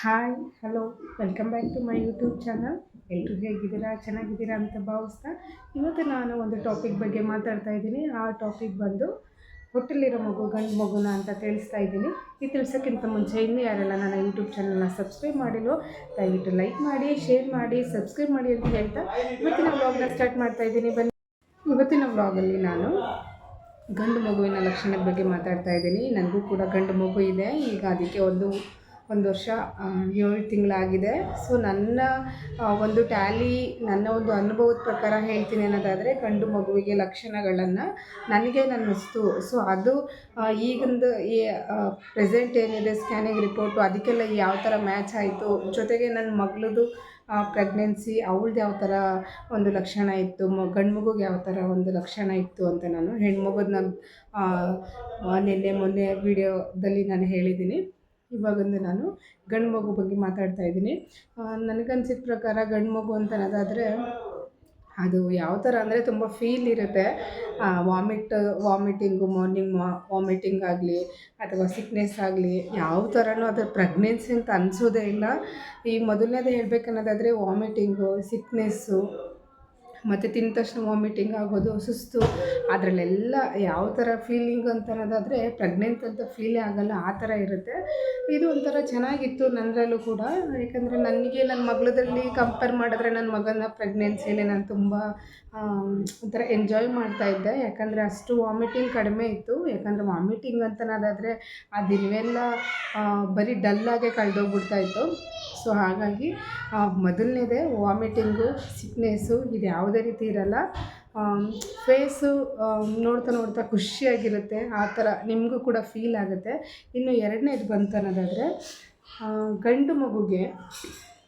Hi hello welcome back to my YouTube channel ಎಲ್ಲರೂ ಹೇಗಿದ್ದೀರಾ? ಚೆನ್ನಾಗಿದ್ದೀರಾ ಅಂತ ಭಾವಿಸ್ತಾ ಇವತ್ತು ನಾನು ಒಂದು ಟಾಪಿಕ್ ಬಗ್ಗೆ ಮಾತಾಡ್ತಾ ಇದ್ದೀನಿ. ಆ ಟಾಪಿಕ್ ಬಂದು ಹೊಟ್ಟೆಲಿರೋ ಮಗು, ಗಂಡು ಮಗುನ ಅಂತ ತಿಳಿಸ್ತಾ ಇದ್ದೀನಿ. ಈ ತಿಳಿಸೋಕ್ಕಿಂತ ಮುಂಚೆ ಇನ್ನೂ ಯಾರೆಲ್ಲ ನನ್ನ ಯೂಟ್ಯೂಬ್ ಚಾನಲ್ನ ಸಬ್ಸ್ಕ್ರೈಬ್ ಮಾಡಿಲ್ವೋ, ದಯವಿಟ್ಟು ಲೈಕ್ ಮಾಡಿ ಶೇರ್ ಮಾಡಿ ಸಬ್ಸ್ಕ್ರೈಬ್ ಮಾಡಿ ಅಂತ ಹೇಳ್ತಾ ಇವತ್ತಿನ ವ್ಲಾಗ್ನ ಸ್ಟಾರ್ಟ್ ಮಾಡ್ತಾ ಇದ್ದೀನಿ. ಬನ್ನಿ. ಇವತ್ತಿನ ವ್ಲಾಗಲ್ಲಿ ನಾನು ಗಂಡು ಮಗುವಿನ ಲಕ್ಷಣದ ಬಗ್ಗೆ ಮಾತಾಡ್ತಾ ಇದ್ದೀನಿ. ನನಗೂ ಕೂಡ ಗಂಡು ಮಗು ಇದೆ. ಈಗ ಅದಕ್ಕೆ ಒಂದು ಒಂದು ವರ್ಷ ಏಳು ತಿಂಗಳಾಗಿದೆ. ಸೊ ನನ್ನ ಒಂದು ಟ್ಯಾಲಿ, ನನ್ನ ಒಂದು ಅನುಭವದ ಪ್ರಕಾರ ಹೇಳ್ತೀನಿ ಅನ್ನೋದಾದರೆ, ಗಂಡು ಮಗುವಿಗೆ ಲಕ್ಷಣಗಳನ್ನು ನನಗೆ ಅನ್ನಿಸ್ತು ಸೊ ಅದು ಈಗೊಂದು ಪ್ರೆಸೆಂಟ್ ಏನಿದೆ, ಸ್ಕ್ಯಾನಿಂಗ್ ರಿಪೋರ್ಟು, ಅದಕ್ಕೆಲ್ಲ ಯಾವ ಥರ ಮ್ಯಾಚ್ ಆಯಿತು? ಜೊತೆಗೆ ನನ್ನ ಮಗಳದು ಪ್ರೆಗ್ನೆನ್ಸಿ ಅವಳದ್ದು ಯಾವ ಥರ ಒಂದು ಲಕ್ಷಣ ಇತ್ತು? ಮ, ಗಂಡು ಮಗುಗೆ ಯಾವ ಥರ ಒಂದು ಲಕ್ಷಣ ಇತ್ತು ಅಂತ ನಾನು ಹೆಣ್ಮಗುದನ್ನ ನಿನ್ನೆ, ಮೊನ್ನೆ ವಿಡಿಯೋದಲ್ಲಿ ನಾನು ಹೇಳಿದ್ದೀನಿ. ಇವಾಗೊಂದು ನಾನು ಗಂಡು ಮಗು ಬಗ್ಗೆ ಮಾತಾಡ್ತಾ ಇದ್ದೀನಿ. ನನಗನ್ಸಿದ ಪ್ರಕಾರ ಗಂಡು ಮಗು ಅಂತ ಅನ್ನೋದಾದರೆ ಅದು ಯಾವ ಥರ ಅಂದರೆ ತುಂಬ ಫೀಲ್ ಇರುತ್ತೆ. ವಾಮಿಟ್ ವಾಮಿಟಿಂಗು ಮಾರ್ನಿಂಗ್ ವಾಮಿಟಿಂಗ್ ಆಗಲಿ ಅಥವಾ ಸಿಕ್ನೆಸ್ ಆಗಲಿ ಯಾವ ಥರನೂ ಅದು ಪ್ರೆಗ್ನೆನ್ಸಿ ಅಂತ ಅನಿಸೋದೇ ಇಲ್ಲ. ಈ ಮೊದಲನೇದೇ ಹೇಳಬೇಕನ್ನೋದಾದರೆ ವಾಮಿಟಿಂಗು ಸಿಕ್ನೆಸ್ಸು ಮತ್ತು ತಿಂದ ತಕ್ಷಣ ವಾಮಿಟಿಂಗ್ ಆಗೋದು, ಸುಸ್ತು. ಅದರಲ್ಲೆಲ್ಲ ಯಾವ ಥರ ಫೀಲಿಂಗ್ ಅಂತ ಅನ್ನೋದಾದರೆ ಪ್ರೆಗ್ನೆಂಟ್ ಅಂತ ಫೀಲೇ ಆಗಲ್ಲ, ಆ ಥರ ಇರುತ್ತೆ. ಇದು ಒಂಥರ ಚೆನ್ನಾಗಿತ್ತು ನನ್ನರಲ್ಲೂ ಕೂಡ. ಯಾಕಂದರೆ ನನಗೆ ನನ್ನ ಮಗಳದ್ರಲ್ಲಿ ಕಂಪೇರ್ ಮಾಡಿದ್ರೆ ನನ್ನ ಮಗನ ಪ್ರೆಗ್ನೆನ್ಸಿಯಲ್ಲಿ ನಾನು ತುಂಬ ಒಂಥರ ಎಂಜಾಯ್ ಮಾಡ್ತಾ ಇದ್ದೆ. ಯಾಕಂದರೆ ಅಷ್ಟು ವಾಮಿಟಿಂಗ್ ಕಡಿಮೆ ಇತ್ತು. ಯಾಕಂದರೆ ವಾಮಿಟಿಂಗ್ ಅಂತ ಅನ್ನೋದಾದರೆ ಆ ದಿನವೆಲ್ಲ ಬರೀ ಡಲ್ಲಾಗೆ ಕಳೆದೋಗ್ಬಿಡ್ತಾ ಇತ್ತು. ಸೊ ಹಾಗಾಗಿ ಮೊದಲನೇದೇ ವಾಮಿಟಿಂಗು, ಸಿಕ್ನೆಸ್ಸು ಇದು ಯಾವುದೇ ರೀತಿ ಇರಲ್ಲ. ಫೇಸು ನೋಡ್ತಾ ನೋಡ್ತಾ ಖುಷಿಯಾಗಿರುತ್ತೆ. ಆ ಥರ ನಿಮಗೂ ಕೂಡ ಫೀಲ್ ಆಗುತ್ತೆ. ಇನ್ನು ಎರಡನೇದು ಬಂತು ಅನ್ನೋದಾದರೆ ಗಂಡು ಮಗುಗೆ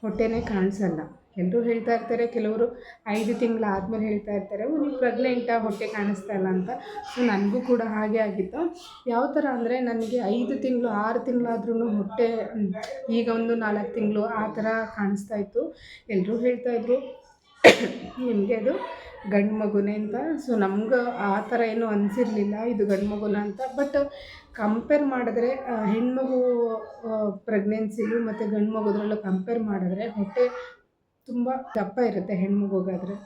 ಹೊಟ್ಟೆನೇ ಕಾಣಿಸಲ್ಲ. ಎಲ್ಲರೂ ಹೇಳ್ತಾ ಇರ್ತಾರೆ, ಕೆಲವರು ಐದು ತಿಂಗಳು ಆದಮೇಲೆ ಹೇಳ್ತಾ ಇರ್ತಾರೆ ನೀವು ಪ್ರೆಗ್ನೆಂಟ ಹೊಟ್ಟೆ ಕಾಣಿಸ್ತಾ ಇಲ್ಲ ಅಂತ. ಸೊ ನನಗೂ ಕೂಡ ಹಾಗೆ ಆಗಿತ್ತು. ಯಾವ ಥರ ಅಂದರೆ ನನಗೆ ಐದು ತಿಂಗಳು, ಆರು ತಿಂಗಳಾದ್ರೂ ಹೊಟ್ಟೆ, ಈಗ ಒಂದು ನಾಲ್ಕು ತಿಂಗಳು ಆ ಥರ ಕಾಣಿಸ್ತಾ ಇತ್ತು. ಎಲ್ಲರೂ ಹೇಳ್ತಾ ಇದ್ರು, ನಿಮಗೆ ಅದು ಗಂಡು ಮಗುನೇ ಅಂತ. ಸೊ ನಮ್ಗೆ ಆ ಥರ ಏನೂ ಅನಿಸಿರಲಿಲ್ಲ, ಇದು ಗಂಡು ಮಗುನ ಅಂತ. ಬಟ್ ಕಂಪೇರ್ ಮಾಡಿದ್ರೆ ಹೆಣ್ಮಗು ಪ್ರೆಗ್ನೆನ್ಸಿಲು ಮತ್ತು ಗಂಡು ಮಗುದ್ರಲ್ಲೂ ಕಂಪೇರ್ ಮಾಡಿದ್ರೆ, ಹೊಟ್ಟೆ ತುಂಬ ದಪ್ಪ ಇರುತ್ತೆ ಹೆಣ್ಮಗುಗಾದರೆ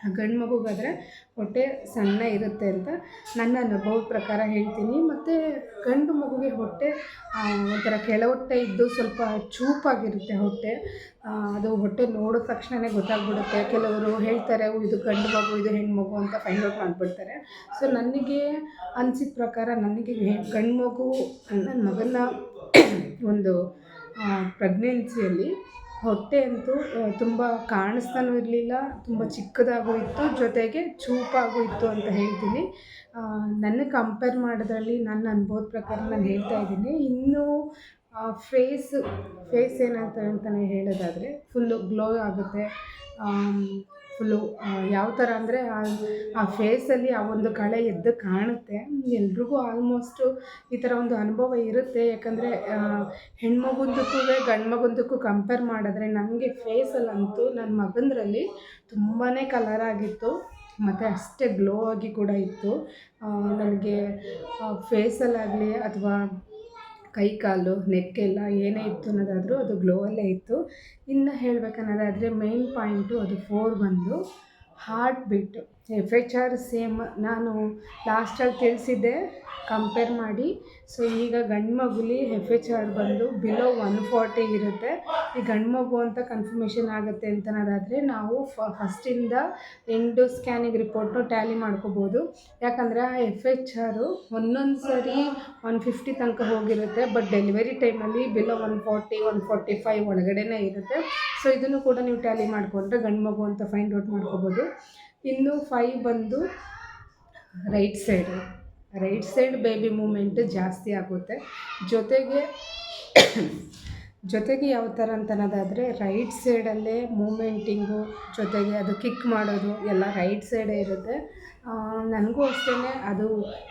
ಗಂಡು ಮಗುಗಾದರೆ ಹೊಟ್ಟೆ ಸಣ್ಣ ಇರುತ್ತೆ ಅಂತ ನನ್ನ ಅನುಭವದ ಪ್ರಕಾರ ಹೇಳ್ತೀನಿ. ಮತ್ತು ಗಂಡು ಮಗುಗೆ ಹೊಟ್ಟೆ ಒಂಥರ ಕೆಳ ಹೊಟ್ಟೆ ಇದ್ದು ಸ್ವಲ್ಪ ಚೂಪಾಗಿರುತ್ತೆ ಹೊಟ್ಟೆ. ಅದು ಹೊಟ್ಟೆ ನೋಡಿದ ತಕ್ಷಣವೇ ಗೊತ್ತಾಗ್ಬಿಡುತ್ತೆ. ಕೆಲವರು ಹೇಳ್ತಾರೆ ಇದು ಗಂಡು ಮಗು, ಇದು ಹೆಣ್ಣು ಮಗು ಅಂತ ಫೈಂಡ್ ಔಟ್ ಮಾಡಿಬಿಡ್ತಾರೆ. ಸೊ ನನಗೆ ಅನಿಸಿದ ಪ್ರಕಾರ ನನಗೆ ಗಂಡು ಮಗು, ನನ್ನ ಮಗನ ಒಂದು ಪ್ರೆಗ್ನೆನ್ಸಿಯಲ್ಲಿ ಹೊಟ್ಟೆ ಅಂತೂ ತುಂಬ ಕಾಣಿಸ್ತಾನೂ ಇರಲಿಲ್ಲ, ತುಂಬ ಚಿಕ್ಕದಾಗೂ ಇತ್ತು, ಜೊತೆಗೆ ಚೂಪಾಗೂ ಇತ್ತು ಅಂತ ಹೇಳ್ತೀನಿ. ನನ್ನ ಕಂಪೇರ್ ಮಾಡೋದ್ರಲ್ಲಿ ನನ್ನ ಅನುಭವದ ಪ್ರಕಾರ ನಾನು ಹೇಳ್ತಾ ಇದ್ದೀನಿ. ಇನ್ನೂ ಫೇಸ್ ಫೇಸ್ ಏನಂತ ಅಂತಲೇ ಹೇಳೋದಾದರೆ ಫುಲ್ಲು ಗ್ಲೋ ಆಗುತ್ತೆ. ಫುಲ್ಲು ಯಾವ ಥರ ಅಂದರೆ ಆ ಫೇಸಲ್ಲಿ ಆ ಒಂದು ಕಳೆ ಎದ್ದು ಕಾಣುತ್ತೆ. ಎಲ್ರಿಗೂ ಆಲ್ಮೋಸ್ಟು ಈ ಥರ ಒಂದು ಅನುಭವ ಇರುತ್ತೆ. ಯಾಕಂದರೆ ಹೆಣ್ಮಗುಂದಕ್ಕೂ ಗಂಡು ಮಗುಂದಕ್ಕೂ ಕಂಪೇರ್ ಮಾಡಿದ್ರೆ ನನಗೆ ಫೇಸಲ್ಲಂತೂ ನನ್ನ ಮಗಂದ್ರಲ್ಲಿ ತುಂಬಾ ಕಲರ್ ಆಗಿತ್ತು. ಮತ್ತು ಅಷ್ಟೇ ಗ್ಲೋ ಆಗಿ ಕೂಡ ಇತ್ತು. ನನಗೆ ಫೇಸಲ್ಲಾಗಲಿ ಅಥವಾ ಕೈ ಕಾಲು ನೆಕ್ಕೆಲ್ಲ ಏನೇ ಇತ್ತು ಅನ್ನೋದಾದರೂ ಅದು ಗ್ಲೋವಲ್ಲೇ ಇತ್ತು. ಇನ್ನು ಹೇಳ್ಬೇಕನ್ನೋದಾದರೆ ಮೇನ್ ಪಾಯಿಂಟು ಅದು ಫೋರ್ ಬಂದು heart beat F H R same ನಾನು ಲಾಸ್ಟಲ್ಲಿ ತಿಳಿಸಿದ್ದೆ ಕಂಪೇರ್ ಮಾಡಿ. ಸೊ ಈಗ ಗಂಡು ಮಗುಲಿ ಎಫ್ ಎಚ್ ಆರ್ ಬಂದು ಬಿಲೋ ಒನ್ ಫಾರ್ಟಿ ಇರುತ್ತೆ. ಈ ಗಂಡು ಮಗು ಅಂತ ಕನ್ಫರ್ಮೇಷನ್ ಆಗುತ್ತೆ ಅಂತ ಅನ್ನೋದಾದರೆ ನಾವು ಫಸ್ಟಿಂದ ಎಂಟು ಸ್ಕ್ಯಾನಿಂಗ್ ರಿಪೋರ್ಟ್ನು ಟ್ಯಾಲಿ ಮಾಡ್ಕೋಬೋದು. ಯಾಕಂದರೆ ಆ ಎಫ್ ಎಚ್ ಆರು ಒಂದೊಂದು ಸರಿ ಒನ್ ಫಿಫ್ಟಿ ತನಕ ಹೋಗಿರುತ್ತೆ ಬಟ್ ಡೆಲಿವರಿ ಟೈಮಲ್ಲಿ below one forty one forty five ಒಳಗಡೆನೇ ಇರುತ್ತೆ. ಸೊ ಇದನ್ನು ಕೂಡ ನೀವು ಟ್ಯಾಲಿ ಮಾಡಿಕೊಂಡ್ರೆ ಗಂಡು ಮಗು ಅಂತ ಫೈಂಡ್ ಔಟ್ ಮಾಡ್ಕೋಬೋದು. ಇನ್ನು ಫೈವ್ ಬಂದು right side right side baby movement ಜಾಸ್ತಿ ಆಗುತ್ತೆ. ಜೊತೆಗೆ ಜೊತೆಗೆ ಯಾವ ಥರ ಅಂತ ಅನ್ನೋದಾದರೆ ರೈಟ್ ಸೈಡಲ್ಲೇ ಮೂಮೆಂಟಿಂಗು ಜೊತೆಗೆ ಅದು ಕಿಕ್ ಮಾಡೋದು ಎಲ್ಲ ರೈಟ್ ಸೈಡೇ ಇರುತ್ತೆ. ನನಗೂ ಅಷ್ಟೇ ಅದು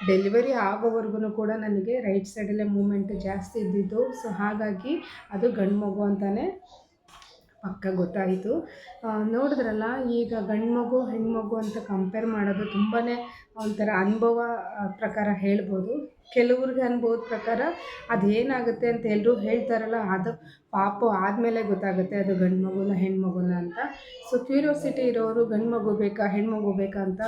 ಡೆಲಿವರಿ ಆಗೋವರೆಗೂ ಕೂಡ ನನಗೆ ರೈಟ್ ಸೈಡಲ್ಲೇ ಮೂಮೆಂಟ್ ಜಾಸ್ತಿ ಇದ್ದಿದ್ದು. ಸೊ ಹಾಗಾಗಿ ಅದು ಗಂಡು ಮಗು ಅಂತಲೇ ಪಕ್ಕ ಗೊತ್ತಾಯಿತು. ನೋಡಿದ್ರಲ್ಲ, ಈಗ ಗಂಡು ಮಗು ಹೆಣ್ಮಗು ಅಂತ ಕಂಪೇರ್ ಮಾಡೋದು ತುಂಬಾ ಒಂಥರ ಅನುಭವ ಪ್ರಕಾರ ಹೇಳ್ಬೋದು. ಕೆಲವ್ರಿಗೆ ಅನುಭವದ ಪ್ರಕಾರ ಅದೇನಾಗುತ್ತೆ ಅಂತ ಎಲ್ಲರೂ ಹೇಳ್ತಾರಲ್ಲ, ಅದು ಪಾಪ ಆದಮೇಲೆ ಗೊತ್ತಾಗುತ್ತೆ ಅದು ಗಂಡು ಮಗುನ ಹೆಣ್ಮಗುನ ಅಂತ. ಸೊ ಕ್ಯೂರಿಯಾಸಿಟಿ ಇರೋರು ಗಂಡು ಮಗು ಬೇಕಾ, ಹೆಣ್ಮಗು ಬೇಕಾ ಅಂತ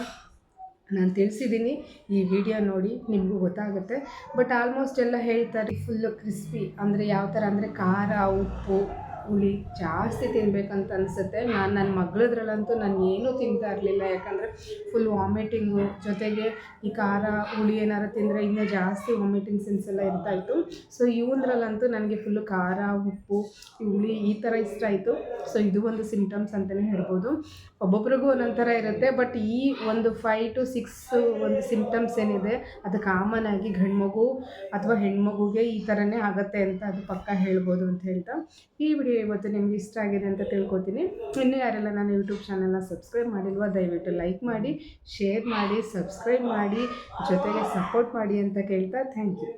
ನಾನು ತಿಳಿಸಿದ್ದೀನಿ ಈ ವಿಡಿಯೋ ನೋಡಿ ನಿಮಗೂ ಗೊತ್ತಾಗುತ್ತೆ. ಬಟ್ ಆಲ್ಮೋಸ್ಟ್ ಎಲ್ಲ ಹೇಳ್ತಾರೆ ಫುಲ್ಲು ಕ್ರಿಸ್ಪಿ ಅಂದರೆ ಯಾವ ಥರ ಅಂದರೆ ಖಾರ, ಉಪ್ಪು ಹುಳಿ ಜಾಸ್ತಿ ತಿನ್ಬೇಕಂತ ಅನಿಸುತ್ತೆ. ನಾನು ನನ್ನ ಮಗಳದ್ರಲ್ಲಂತೂ ನಾನು ಏನೂ ತಿಂತಾ ಇರಲಿಲ್ಲ. ಯಾಕಂದರೆ ಫುಲ್ ವಾಮಿಟಿಂಗು ಜೊತೆಗೆ ಈ ಖಾರ ಹುಳಿ ಏನಾರು ತಿಂದರೆ ಇನ್ನೂ ಜಾಸ್ತಿ ವಾಮಿಟಿಂಗ್ ಸೆನ್ಸ್ ಎಲ್ಲ ಇರ್ತಾಯಿತ್ತು ಸೊ ಇವಂದ್ರಲ್ಲಂತೂ ನನಗೆ ಫುಲ್ಲು ಖಾರ, ಉಪ್ಪು ಹುಳಿ ಈ ಥರ ಇಷ್ಟ ಆಯಿತು. ಸೊ ಇದು ಒಂದು ಸಿಮ್ಟಮ್ಸ್ ಅಂತಲೇ ಹೇಳ್ಬೋದು. ಒಬ್ಬೊಬ್ರಿಗೂ ಒಂದೊಂದು ಇರುತ್ತೆ. ಬಟ್ ಈ ಒಂದು ಫೈ ಟು ಸಿಕ್ಸ್ ಒಂದು ಸಿಂಪ್ಟಮ್ಸ್ ಏನಿದೆ, ಅದು ಕಾಮನ್ ಆಗಿ ಗಂಡು ಮಗು ಅಥವಾ ಹೆಣ್ಮಗುಗೆ ಈ ಥರನೇ ಆಗುತ್ತೆ ಅಂತ ಅದು ಪಕ್ಕ ಹೇಳ್ಬೋದು ಅಂತ ಹೇಳ್ತಾ. ಈ ವಿಡಿಯೋ ಇವತ್ತು ನಿಮ್ಗೆ ಇಷ್ಟ ಆಗಿದೆ ಅಂತ ತಿಳ್ಕೊತೀನಿ. ಇನ್ನೂ ಯಾರೆಲ್ಲ ನಾನು ಯೂಟ್ಯೂಬ್ ಚಾನಲ್ನ ಸಬ್ಸ್ಕ್ರೈಬ್ ಮಾಡಿಲ್ವೋ, ದಯವಿಟ್ಟು ಲೈಕ್ ಮಾಡಿ ಶೇರ್ ಮಾಡಿ ಸಬ್ಸ್ಕ್ರೈಬ್ ಮಾಡಿ, ಜೊತೆಗೆ ಸಪೋರ್ಟ್ ಮಾಡಿ ಅಂತ ಕೇಳ್ತಾ ಥ್ಯಾಂಕ್ ಯು